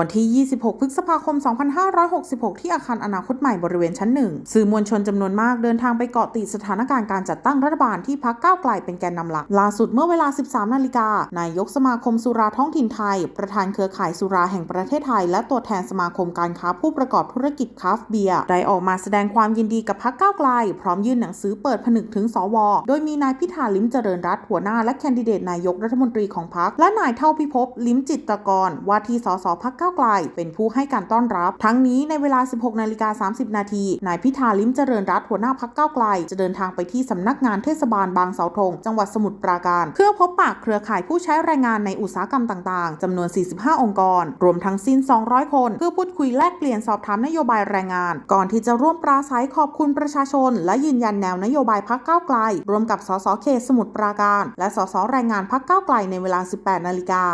วันที่ 26 พฤษภาคม 2566 ที่อาคารอนาคตใหม่บริเวณชั้นหนึ่งสื่อมวลชนจำนวนมากเดินทางไปเกาะติดสถานการณ์การจัดตั้งรัฐบาลที่พักก้าวไกลเป็นแกนนำหลัก ล่าสุดเมื่อเวลา 13 นาฬิกา นายกสมาคมสุราท้องถิ่นไทย ประธานเครือข่ายสุราแห่งประเทศไทย และตัวแทนสมาคมการค้าผู้ประกอบธุรกิจคราฟเบียร์ได้ออกมาแสดงความยินดีกับพักก้าวไกล พร้อมยื่นหนังสือเปิดผนึกถึงสว โดยมีนายพิธาลิ้มเจริญรัตน์หัวหน้าและแคนดิเดตนายกรัฐมนตรีของพรรคและนายเท่าพิภพลิ้มจิตรกรว่าที่สสพักก้าวไกลเป็นผู้ให้การต้อนรับ ทั้งนี้ในเวลา 16 นาฬิกา 30 นาที นายพิธาลิ้มเจริญรัตน์หัวหน้าพักก้าวไกล จะเดินทางไปที่สำนักงานเทศบาลบางเสาธง จังหวัดสมุทรปราการ เพื่อพบปะเครือข่ายผู้ใช้แรงงานในอุตสาหกรรมต่างๆจำนวน 45 องค์กร รวมทั้งสิ้น 200 คน เพื่อพูดคุยแลกเปลี่ยนสอบถามนโยบายแรงงาน ก่อนที่จะร่วมปราศัยขอบคุณประชาชน และยืนยันแนวนโยบายพักก้าวไกล รวมกับสสเขตสมุทรปราการ และสสแรงงานพักก้าวไกลในเวลา 18 นาฬิกา